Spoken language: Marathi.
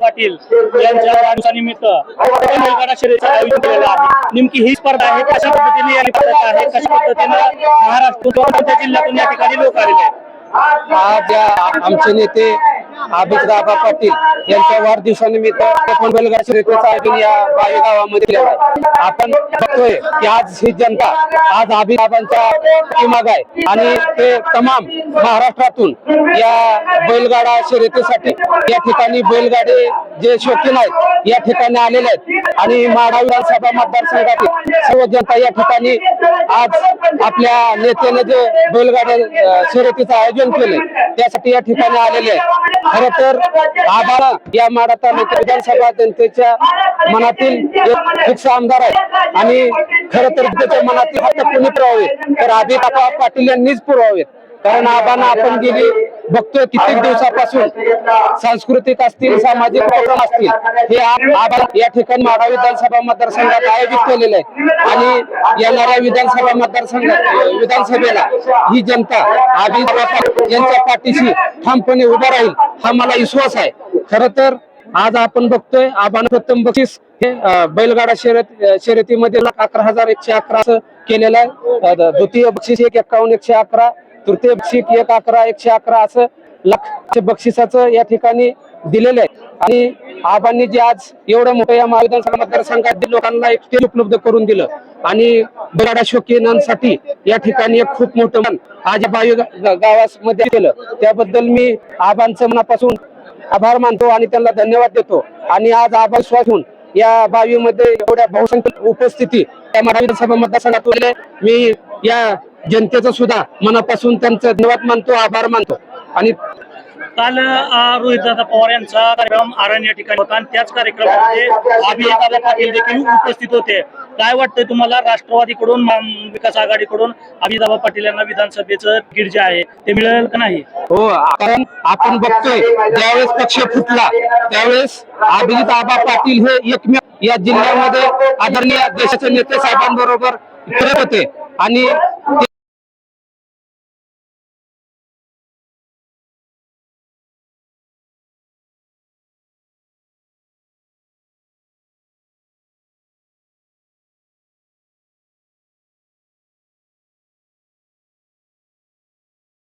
पाटील यांच्या वाढदिवसानिमित्त बैलगाडा शर्यतीचं आयोजन केलेलं आहे. नेमकी ही स्पर्धा आहे कशा पद्धतीने या आहे कशा पद्धतीनं महाराष्ट्र कोणत्या जिल्ह्यातून या ठिकाणी लोक आलेले आहेत? आज या आमचे नेते अभिजितदाबा पाटील यांच्या वाढदिवसानिमित्त आपण शर्यतीचं आयोजन या बावी गावामध्ये आहे. आपण बघतोय की आज ही जनता आज अभिदाबांच्या पाठीमाग आहे. आणि ते तमाम महाराष्ट्रातून या बैलगाडा शर्यतीसाठी या ठिकाणी बैलगाडी जे शौकीन आहेत या ठिकाणी आलेले आहेत. आणि माढा विधानसभा मतदारसंघातील सर्व जनता या ठिकाणी आज आपल्या नेत्याने जे बैलगाड्या शर्यतीचं आयोजन केलंय त्यासाठी या ठिकाणी आलेले आहेत. खर तर आबाला या माडा तालुक्या विधानसभा जनतेच्या मनातील एक आमदार आहे. आणि खर तर त्याच्या मनातील हक्क कोणी पुरवावे? तर अभितापा पाटील यांनीच पुरवावेत. कारण आबांना आपण गेली बघतोय कित्येक दिवसापासून सांस्कृतिक असतील सामाजिक प्रोग्राम असतील हे आबा या ठिकाणी माढा विधानसभा मतदारसंघात आयोजित केलेले आहे. आणि येणाऱ्या विधानसभा मतदारसंघात विधानसभेला ही जनता अभितापा यांच्या पाठीशी ठामपणे उभा राहील. हा मला विश्वास आहे. खर तर आज आपण बघतोय आबान प्रथम बक्षीस हे बैलगाडा शर्यत शर्यतीमध्ये लाख अकरा हजार एकशे अकरा असं केलेलं आहे. द्वितीय बक्षीस एक एक्कावन्न एकशे अकरा. तृतीय बक्षीस एक अकरा एकशे अकरा असं लाख बक्षिसाचं या ठिकाणी दिलेलं आहे. आणि आबांनी जे आज एवढं मोठं या महाविधानसभा मतदारसंघात लोकांना एक स्टेज उपलब्ध करून दिलं. आणि बैलगाडा या ठिकाणी एक खूप मोठं मन आज या गावामध्ये केलं त्याबद्दल मी आबांचं मनापासून आभार मानतो आणि त्यांना धन्यवाद देतो. आणि आज आभार स्वासून या बावीमध्ये एवढ्या बहुसंख्य उपस्थिती त्या मराठी मतदारसंघात मी या जनतेचं सुद्धा मनापासून त्यांचं धन्यवाद मानतो आभार मानतो. आणि काल रोहितदादा पवार यांचा कार्यक्रम आरण या ठिकाणी होता आणि त्याच कार्यक्रमामध्ये अभिजितदादा पाटील देखील उपस्थित होते. काय वाटतंय तुम्हाला? राष्ट्रवादीकडून विकास आघाडीकडून अभिजितदादा पाटील यांना विधानसभेचं तिकीट जे आहे ते मिळेल का नाही? हो कारण आपण बघतोय ज्यावेळेस पक्ष फुटला त्यावेळेस अभिजित आबा पाटील हे एकमेव या जिल्ह्यामध्ये आदरणीय देशाचे नेते साहेबांबरोबर फिरत होते. आणि